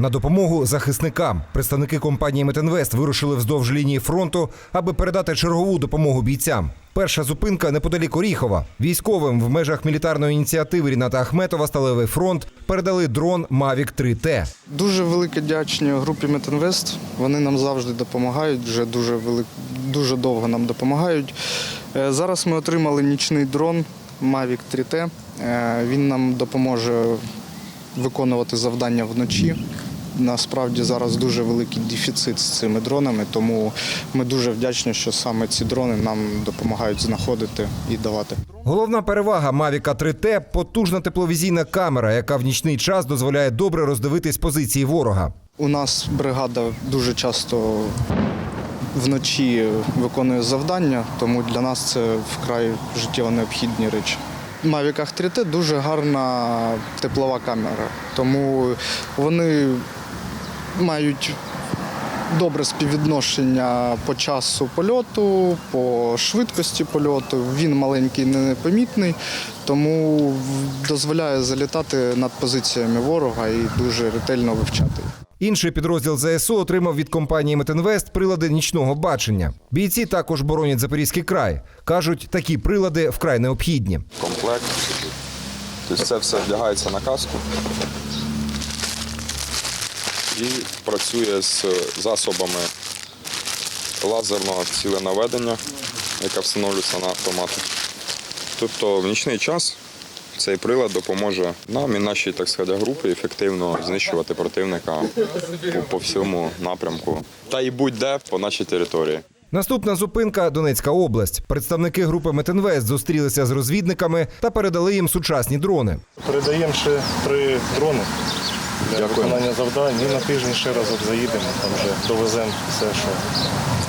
На допомогу захисникам представники компанії Метинвест вирушили вздовж лінії фронту, аби передати чергову допомогу бійцям. Перша зупинка неподалік Оріхова. Військовим в межах мілітарної ініціативи Ріната Ахметова Сталевий фронт передали дрон Mavic 3T. Дуже велике дячення групі Метинвест. Вони нам завжди допомагають, вже дуже велик, дуже довго нам допомагають. Е, Зараз ми отримали нічний дрон Mavic 3T. Е, Він нам допоможе виконувати завдання вночі. Насправді зараз дуже великий дефіцит з цими дронами, тому ми дуже вдячні, що саме ці дрони нам допомагають знаходити і давати. Головна перевага Mavic 3T – потужна тепловізійна камера, яка в нічний час дозволяє добре роздивитись позиції ворога. У нас бригада дуже часто вночі виконує завдання, тому для нас це вкрай життєво необхідні речі. В Mavic 3T дуже гарна теплова камера, тому вони мають добре співвідношення по часу польоту, по швидкості польоту. Він маленький, непомітний, тому дозволяє залітати над позиціями ворога і дуже ретельно вивчати. Інший підрозділ ЗСУ отримав від компанії Метинвест прилади нічного бачення. Бійці також боронять Запорізький край. Кажуть, такі прилади вкрай необхідні. комплект. Тобто це все вдягається на каску і працює з засобами лазерного ціленаведення, яке встановлюється на автомати. Тобто в нічний час цей прилад допоможе нам і нашій так сказати, групі ефективно знищувати противника по, по всьому напрямку та й будь-де по нашій території. Наступна зупинка Донецька область. Представники групи Метинвест зустрілися з розвідниками та передали їм сучасні дрони. Передаємо ще три дрони для Дякую. виконання завдань. І на тиждень ще разок заїдемо, там вже довеземо все, що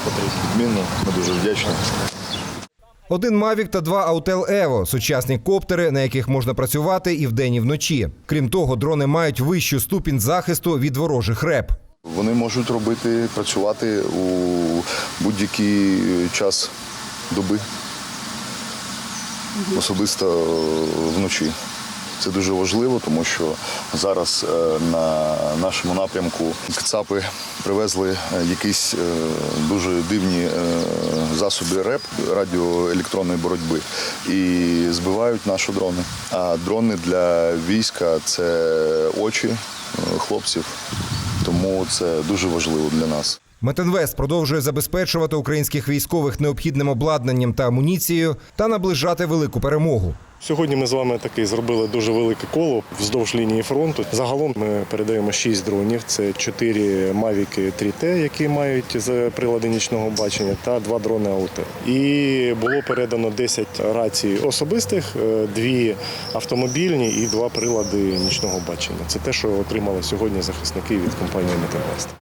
потрібно. Мінно, ми дуже вдячні. Один Mavic та два Autel Evo – сучасні коптери, на яких можна працювати і вдень, і вночі. Крім того, дрони мають вищу ступінь захисту від ворожих реп. Вони можуть робити, працювати у будь-який час доби, особисто вночі. Це дуже важливо, тому що зараз е, на нашому напрямку КЦАПи привезли е, якісь е, дуже дивні засоби РЕП радіоелектронної боротьби і збивають наші дрони. А дрони для війська це очі хлопців, тому це дуже важливо для нас. Метинвест продовжує забезпечувати українських військових необхідним обладнанням та амуніцією та наближати велику перемогу. Сьогодні ми з вами таки зробили дуже велике коло вздовж лінії фронту. Загалом ми передаємо 6 дронів. Це 4 Mavic 3T, які мають з прилади нічного бачення, та 2 дрони АУТ. І було передано 10 рацій особистих, 2 автомобільні і 2 прилади нічного бачення. Це те, що отримали сьогодні захисники від компанії Метинвест.